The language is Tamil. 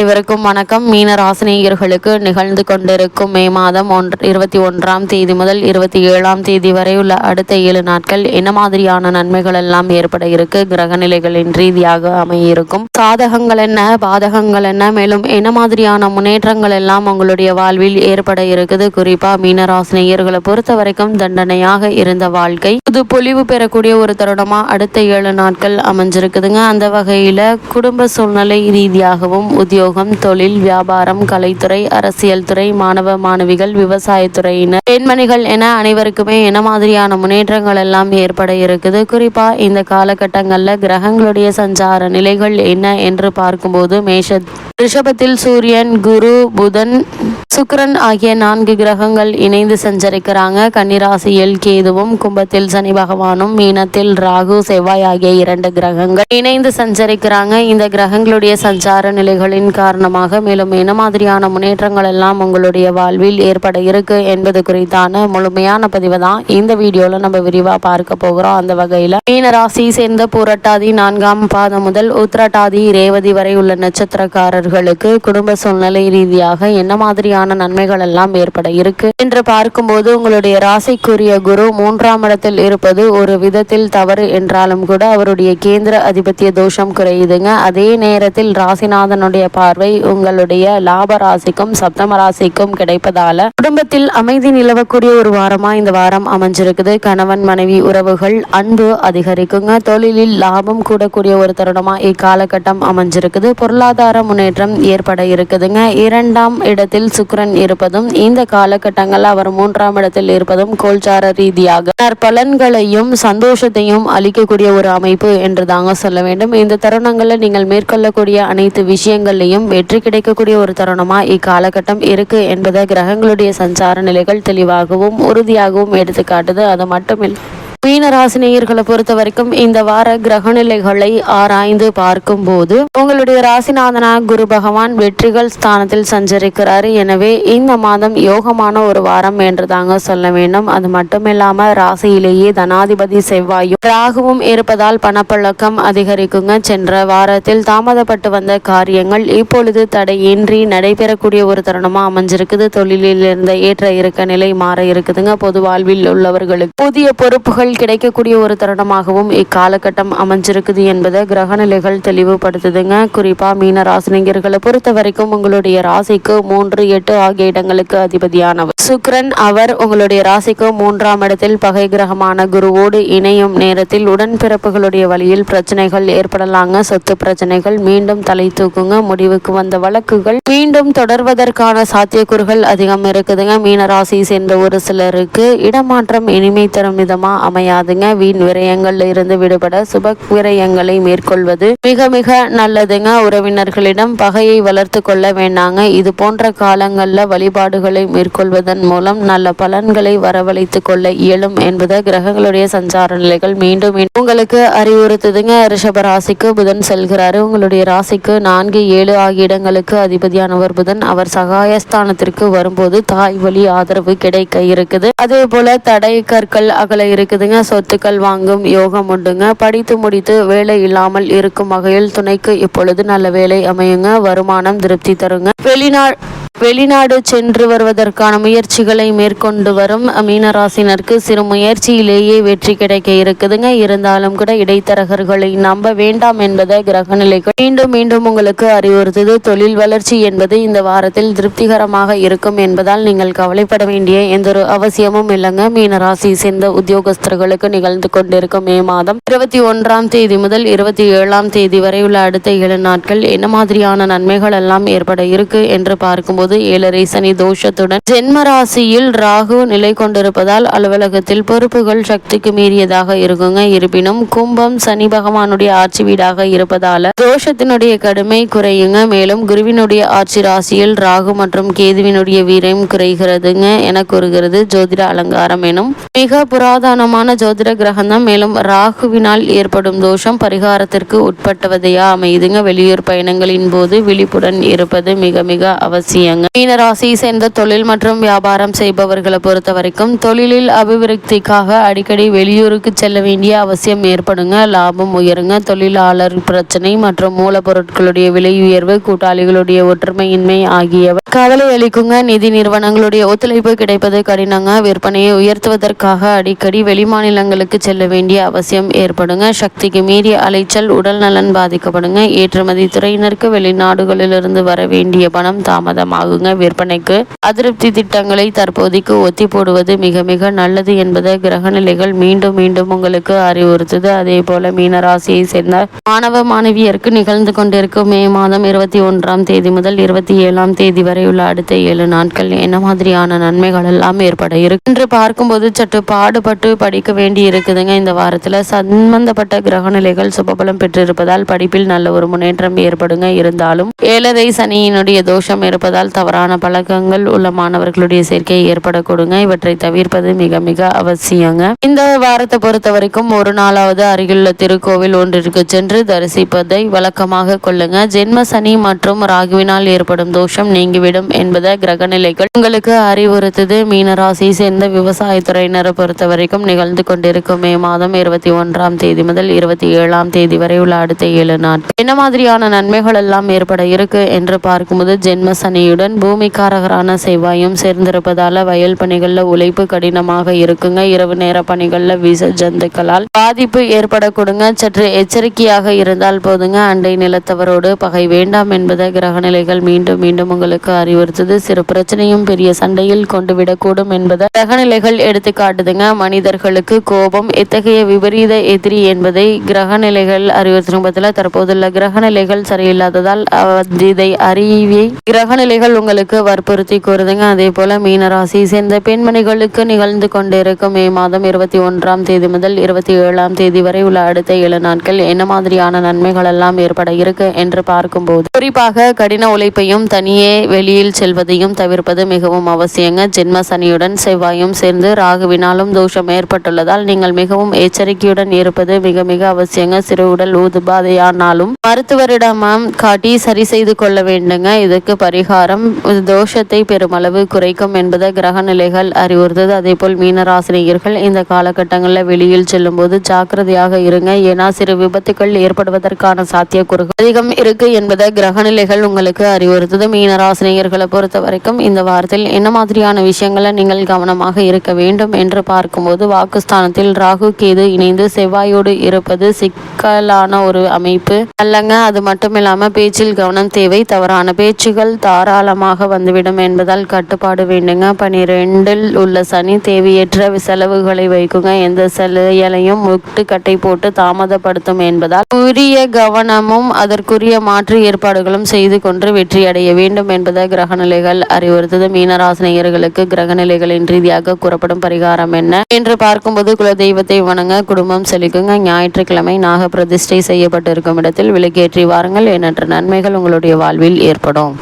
அனைவருக்கும் வணக்கம். மீன ராசினியர்களுக்கு நிகழ்ந்து கொண்டிருக்கும் மே மாதம் ஒன்று இருபத்தி ஒன்றாம் தேதி முதல் இருபத்தி ஏழாம் தேதி வரை உள்ள அடுத்த ஏழு நாட்கள் என்ன மாதிரியான நன்மைகள் எல்லாம் ஏற்பட இருக்கு? கிரகநிலைகளின் ரீதியாக அமையிருக்கும். சாதகங்கள் என்ன? பாதகங்கள் என்ன? மேலும் என்ன மாதிரியான முன்னேற்றங்கள் எல்லாம் உங்களுடைய வாழ்வில் ஏற்பட இருக்குது? குறிப்பா மீன ராசினியர்களை பொறுத்த வரைக்கும் தண்டனையாக இருந்த வாழ்க்கை. இது பொலிவு பெறக்கூடிய ஒரு தருணமா அடுத்த ஏழு நாட்கள் அமைஞ்சிருக்குதுங்க. அந்த வகையில குடும்ப சூழ்நிலை ரீதியாகவும் உத்தியோகம் தொழில் வியாபாரம் கலைத்துறை அரசியல் துறை மாணவ மாணவிகள் விவசாயத்துறையினர் பெண்மணிகள் என அனைவருக்குமே என்ன மாதிரியான முன்னேற்றங்கள் எல்லாம் ஏற்பட இருக்குது. குறிப்பா இந்த காலகட்டங்கள்ல கிரகங்களுடைய சஞ்சார நிலைகள் என்ன என்று பார்க்கும்போது மேஷ ரிஷபத்தில் சூரியன் குரு புதன் சுக்கரன் ஆகிய நான்கு கிரகங்கள் இணைந்து சஞ்சரிக்கிறாங்க. கன்னிராசியில் கேதுவும் கும்பத்தில் சனி பகவானும் மீனத்தில் ராகு செவ்வாய் ஆகிய இரண்டு கிரகங்கள் இணைந்து சஞ்சரிக்கிறாங்க. இந்த கிரகங்களுடைய சஞ்சார நிலைகளின் காரணமாக மேலும் என்ன மாதிரியான முன்னேற்றங்கள் எல்லாம் உங்களுடைய வாழ்வில் ஏற்பட இருக்கு என்பது குறித்தான முழுமையான பதிவு தான் இந்த வீடியோல நம்ம விரிவா பார்க்க போகிறோம். அந்த வகையில மீன ராசி சேர்ந்த பூரட்டாதி நான்காம் பாதம் முதல் உத்திரட்டாதி ரேவதி வரை உள்ள அவர்களுக்கு குடும்ப சூழ்நிலை ரீதியாக என்ன மாதிரியான நன்மைகள் எல்லாம் ஏற்பட இருக்கு என்று பார்க்கும்போது உங்களுடைய ராசிக்குரிய குரு மூன்றாம் இடத்தில் இருப்பது ஒரு விதத்தில் தவறு என்றாலும் கூட அவருடைய கேந்திர அதிபத்திய தோஷம் குறையுதுங்க. அதே நேரத்தில் ராசிநாதனுடைய பார்வை உங்களுடைய லாப ராசிக்கும் சப்தம ராசிக்கும் கிடைப்பதால குடும்பத்தில் அமைதி நிலவக்கூடிய ஒரு வாரமா இந்த வாரம் அமைஞ்சிருக்குது. கணவன் மனைவி உறவுகள் அன்பு அதிகரிக்குங்க. தொழிலில் லாபம் கூடக்கூடிய ஒரு தருணமா இக்காலகட்டம் அமைஞ்சிருக்குது. பொருளாதார முன்னேற்றம் ஏற்பட இருக்குதுங்க. இரண்டாம் இடத்தில் சுக்கரன் இருப்பதும் இந்த காலகட்டங்கள் அவர் மூன்றாம் இடத்தில் இருப்பதும் கோல்சார ரீதியாக பலன்களையும் சந்தோஷத்தையும் அளிக்கக்கூடிய ஒரு அமைப்பு என்று தாங்க சொல்ல வேண்டும். இந்த தருணங்களில் நீங்கள் மேற்கொள்ளக்கூடிய அனைத்து விஷயங்கள்லையும் வெற்றி கிடைக்கக்கூடிய ஒரு தருணமா இக்காலகட்டம் இருக்கு என்பதை கிரகங்களுடைய சஞ்சார நிலைகள் தெளிவாகவும் உறுதியாகவும் எடுத்துக்காட்டுது. அது மட்டுமில்லை மீனராசினியர்களை பொறுத்த வரைக்கும் இந்த வார கிரகநிலைகளை ஆராய்ந்து பார்க்கும்போது உங்களுடைய ராசிநாதனா குரு பகவான் வெற்றிகள் ஸ்தானத்தில் சஞ்சரிக்கிறாரு. எனவே இந்த மாதம் யோகமான ஒரு வாரம் என்று தாங்க சொல்ல வேண்டும். அது மட்டுமில்லாம ராசியிலேயே தனாதிபதி செவ்வாயும் ராகுவும் இருப்பதால் பணப்பழக்கம் அதிகரிக்குங்க. சென்ற வாரத்தில் தாமதப்பட்டு வந்த காரியங்கள் இப்பொழுது தடையின்றி நடைபெறக்கூடிய ஒரு தருணமா அமைஞ்சிருக்குது. தொழிலில் இருந்த ஏற்ற இறக்க நிலை மாற இருக்குதுங்க. பொது வாழ்வில் உள்ளவர்களுக்கு புதிய பொறுப்புகள் கிடைக்கக்கூடிய ஒரு தருணமாகவும் இக்காலகட்டம் அமைஞ்சிருக்குது என்பதை கிரகநிலைகள் தெளிவுபடுத்துதுங்க. குறிப்பாக மீன ராசினியர்களை பொறுத்த வரைக்கும் உங்களுடைய ராசிக்கு மூன்று எட்டு ஆகிய இடங்களுக்கு அதிபதியானவர். சுக்கிரன் அவர் உங்களுடைய ராசிக்கு மூன்றாம் இடத்தில் பகை கிரகமான குருவோடு இணையும் நேரத்தில் உடன்பிறப்புகளுடைய வழியில் பிரச்சனைகள் ஏற்படலாங்க. சொத்து பிரச்சனைகள் மீண்டும் தலை தூக்குங்க. முடிவுக்கு வந்த வழக்குகள் மீண்டும் தொடர்வதற்கான சாத்தியக்கூறுகள் அதிகம் இருக்குதுங்க. மீனராசியை சேர்ந்த ஒரு சிலருக்கு இடமாற்றம் இனிமை தரும் விதமா அமையாதுங்க. வீண் விரயங்கள்ல இருந்து விடுபட சுப விரயங்களை மேற்கொள்வது மிக மிக நல்லதுங்க. உறவினர்களிடம் பகையை வளர்த்து கொள்ள வேண்டாங்க. இது போன்ற காலங்கள்ல வழிபாடுகளை மேற்கொள்வதன் மூலம் நல்ல பலன்களை வரவழைத்து கொள்ள இயலும் என்பதை கிரகங்களுடைய சஞ்சார நிலைகள். மீண்டும் உங்களுக்கு அறிவுறுத்துதுங்க. ரிஷப ராசிக்கு புதன் செல்கிறாரு. உங்களுடைய ராசிக்கு நான்கு ஏழு ஆகிய இடங்களுக்கு அதிபதியானவர் புதன். அவர் சகாயஸ்தானத்திற்கு வரும்போது தாய் வழி ஆதரவு கிடைக்க இருக்குது. அதே போல தடை கற்கள் அகல இருக்குதுங்க சொத்துக்கள் வாங்கும் யோகம் உண்டுங்க. படித்து முடித்து வேலை இல்லாமல் இருக்கும் வகையில் துணைக்கு இப்பொழுது நல்ல வேலை அமையுங்க. வருமானம் திருப்தி தருங்க. வெளிநாள் வெளிநாடு சென்று வருவதற்கான முயற்சிகளை மேற்கொண்டு வரும் மீனராசினருக்கு சிறு முயற்சியிலேயே வெற்றி கிடைக்க இருக்குதுங்க. இருந்தாலும் கூட இடைத்தரகர்களை நம்ப வேண்டாம் என்பதை கிரகநிலைகள் மீண்டும் மீண்டும் உங்களுக்கு அறிவுறுத்துது. தொழில் வளர்ச்சி என்பது இந்த வாரத்தில் திருப்திகரமாக இருக்கும் என்பதால் நீங்கள் கவலைப்பட வேண்டிய எந்த ஒரு அவசியமும் இல்லைங்க. மீனராசி சேர்ந்த உத்தியோகஸ்தர்களுக்கு நிகழ்ந்து கொண்டிருக்கும் மே மாதம் இருபத்தி ஒன்றாம் தேதி முதல் இருபத்தி ஏழாம் தேதி வரை உள்ள அடுத்த ஏழு நாட்கள் என்ன மாதிரியான நன்மைகள் எல்லாம் ஏற்பட இருக்கு என்று பார்க்கும்போது ஏழரை சனி தோஷத்துடன் ஜென்ம ராசியில் ராகு நிலை கொண்டிருப்பதால் அலுவலகத்தில் பொறுப்புகள் சக்திக்கு மீறியதாக இருக்குங்க. இருப்பினும் கும்பம் சனி பகவானுடைய ஆட்சி வீடாக இருப்பதால தோஷத்தினுடைய கடுமை குறையுங்க. மேலும் குருவினுடைய ஆட்சி ராசியில் ராகு மற்றும் கேதுவினுடைய வீரம் குறைகிறதுங்க என கூறுகிறது ஜோதிட அலங்காரம் எனும். மிக புராதனமான ஜோதிட கிரகந்தம். மேலும் ராகுவினால் ஏற்படும் தோஷம் பரிகாரத்திற்கு உட்பட்டவதையா அமையுதுங்க. வெளியூர் பயணங்களின் போது விழிப்புடன் இருப்பது மிக மிக அவசியம் அவசியங்க மீன மீனராசியை சேர்ந்த தொழில் மற்றும் வியாபாரம் செய்பவர்களை பொறுத்த வரைக்கும் தொழிலில் அபிவிருத்திக்காக அடிக்கடி வெளியூருக்கு செல்ல வேண்டிய அவசியம் ஏற்படுங்க லாபம் உயருங்க. தொழிலாளர் பிரச்சனை மற்றும் மூலப்பொருட்களுடைய விலை உயர்வு கூட்டாளிகளுடைய ஒற்றுமையின்மை ஆகியவை. கவலை அளிக்குங்க நிதி நிறுவனங்களுடைய ஒத்துழைப்பு கிடைப்பது கடினங்க. விற்பனையை உயர்த்துவதற்காக அடிக்கடி வெளிமாநிலங்களுக்கு செல்ல வேண்டிய அவசியம் ஏற்படுங்க. சக்திக்கு மீறிய அலைச்சல் உடல் நலன் பாதிக்கப்படுங்க. ஏற்றுமதி துறையினருக்கு வெளிநாடுகளிலிருந்து வர வேண்டிய பணம் ஆகுங்க விற்பனைக்கு. அதிருப்தி திட்டங்களை தற்போதைக்கு ஒத்தி போடுவது மிக மிக நல்லது என்பதை கிரகநிலைகள் மீண்டும் மீண்டும் உங்களுக்கு அறிவுறுத்துது. அதே போல மீனராசியை சேர்ந்த மாணவ மாணவியருக்கு நிகழ்ந்து கொண்டிருக்கும் மே மாதம் இருபத்தி ஒன்றாம் தேதி முதல் இருபத்தி ஏழாம் தேதி வரை உள்ள அடுத்த ஏழு நாட்கள் என்ன மாதிரியான நன்மைகள் எல்லாம் ஏற்பட இருக்கு? என்று பார்க்கும்போது சற்று பாடுபட்டு படிக்க வேண்டி இருக்குதுங்க. இந்த வாரத்தில் சம்பந்தப்பட்ட கிரகநிலைகள் சுபபலம் பெற்றிருப்பதால் படிப்பில் நல்ல ஒரு முன்னேற்றம் ஏற்படுங்க. இருந்தாலும் ஏழரை சனியினுடைய தோஷம் இருப்பதால் தவறான பழக்கங்கள் உள்ள மாணவர்களுடைய சேர்க்கை ஏற்படக்கூடுங்க. இவற்றை தவிர்ப்பது மிக மிக அவசியங்க. இந்த வாரத்தை பொறுத்த வரைக்கும் ஒரு நாளாவது அருகிலுள்ள திருக்கோவில் ஒன்றிற்கு சென்று தரிசிப்பதை வழக்கமாக கொள்ளுங்க. ஜென்ம சனி மற்றும் ராகுவினால் ஏற்படும் தோஷம் நீங்கிவிடும் என்பதை கிரகநிலைகள் உங்களுக்கு அறிவுறுத்தது. மீனராசி சேர்ந்த விவசாயத்துறையினரை பொறுத்த வரைக்கும் நிகழ்ந்து கொண்டிருக்கும் மே மாதம் இருபத்தி ஒன்றாம் தேதி முதல் இருபத்தி ஏழாம் தேதி வரை உள்ள அடுத்த ஏழு நாட்கள். என்ன மாதிரியான நன்மைகள் எல்லாம் ஏற்பட இருக்கு என்று பார்க்கும்போது ஜென்ம சனியுடன் பூமிக்காரகரான செவ்வாயும் சேர்ந்திருப்பதால வயல் பணிகளில் உழைப்பு கடினமாக இருக்குங்க. இரவு நேர பணிகளில் விச ஜந்துக்களால் பாதிப்பு ஏற்படக்கூடுங்க. சற்று எச்சரிக்கையாக இருந்தால் போதுங்க. அண்டை நிலத்தவரோடு பகை வேண்டாம் என்பதை கிரகநிலைகள் மீண்டும் மீண்டும் உங்களுக்கு அறிவுறுத்துது. சிறு பிரச்சனையும் பெரிய சண்டையில் கொண்டு விடக்கூடும் என்பதை கிரகநிலைகள் எடுத்து காட்டுதுங்க மனிதர்களுக்கு கோபம் எத்தகைய விபரீத எதிரி என்பதை கிரகநிலைகள் அறிவுறுத்தும் பதில தற்போதுள்ள கிரகநிலைகள் சரியில்லாததால் இதை அறிவி கிரகநிலைகள் உங்களுக்கு வற்புறுத்தி கூறுதுங்க. அதே போல மீனராசி சேர்ந்த பெண்மணிகளுக்கு நிகழ்ந்து கொண்டிருக்கும் மே மாதம் இருபத்தி ஒன்றாம் தேதி முதல் இருபத்தி ஏழாம் தேதி வரை உள்ள அடுத்த ஏழு நாட்கள் என்ன மாதிரியான நன்மைகள் எல்லாம் ஏற்பட இருக்கு என்று பார்க்கும்போது குறிப்பாக கடின உழைப்பையும் தனியே வெளியில் செல்வதையும் தவிர்ப்பது மிகவும் அவசியங்க. ஜென்ம சனியுடன் செவ்வாயும் சேர்ந்து ராகுவினாலும் தோஷம் ஏற்பட்டுள்ளதால் நீங்கள் மிகவும் எச்சரிக்கையுடன் இருப்பது மிக மிக அவசியங்க. சிறு உடல் ஊதுபாதையானாலும் மருத்துவரிடமும் காட்டி சரி செய்து கொள்ள வேண்டுங்க. இதுக்கு பரிகாரம் தோஷத்தை பெருமளவு குறைக்கும் என்பதை கிரக நிலைகள் அறிவுறுத்தது. அதே போல் மீனராசினியர்கள் இந்த காலகட்டங்களில் வெளியில் செல்லும் போது ஜாக்கிரதையாக இருங்க. ஏன்னா சிறு விபத்துகள் ஏற்படுவதற்கான சாத்தியக்கூறுகள் அதிகம் இருக்கு என்பதை கிரக நிலைகள் உங்களுக்கு அறிவுறுத்தது. மீனராசினியர்களை பொறுத்த வரைக்கும் இந்த வாரத்தில் என்ன மாதிரியான விஷயங்களை நீங்கள் கவனமாக இருக்க வேண்டும் என்று பார்க்கும்போது வாக்குஸ்தானத்தில் ராகு கேது இணைந்து செவ்வாயோடு இருப்பது சிக்கலான ஒரு அமைப்பு. அல்லங்க அது மட்டும் இல்லாம பேச்சில் கவனம் தேவை. தவறான பேச்சுகள் தாராள தாராளமாக வந்துவிடும் என்பதால் கட்டுப்பாடு வேண்டுங்க. பனிரெண்டில் உள்ள சனி தேவையற்ற செலவுகளை வைக்குங்க. எந்த செயலையும் முட்டுக்கட்டை போட்டு தாமதப்படுத்தும் என்பதால் உரிய கவனமும் அதற்குரிய மாற்று ஏற்பாடுகளும் செய்து கொண்டு வெற்றி அடைய வேண்டும் என்பதை கிரகநிலைகள் அறிவுறுத்தது. மீனராசினியர்களுக்கு கிரகநிலைகளின் ரீதியாக கூறப்படும் பரிகாரம் என்ன என்று பார்க்கும்போது குலதெய்வத்தை வணங்க குடும்பம் செழிக்குங்க. ஞாயிற்றுக்கிழமை நாக பிரதிஷ்டை செய்யப்பட்டிருக்கும் இடத்தில் விலக்கேற்றி வாருங்கள். எண்ணற்ற நன்மைகள் உங்களுடைய வாழ்வில் ஏற்படும்.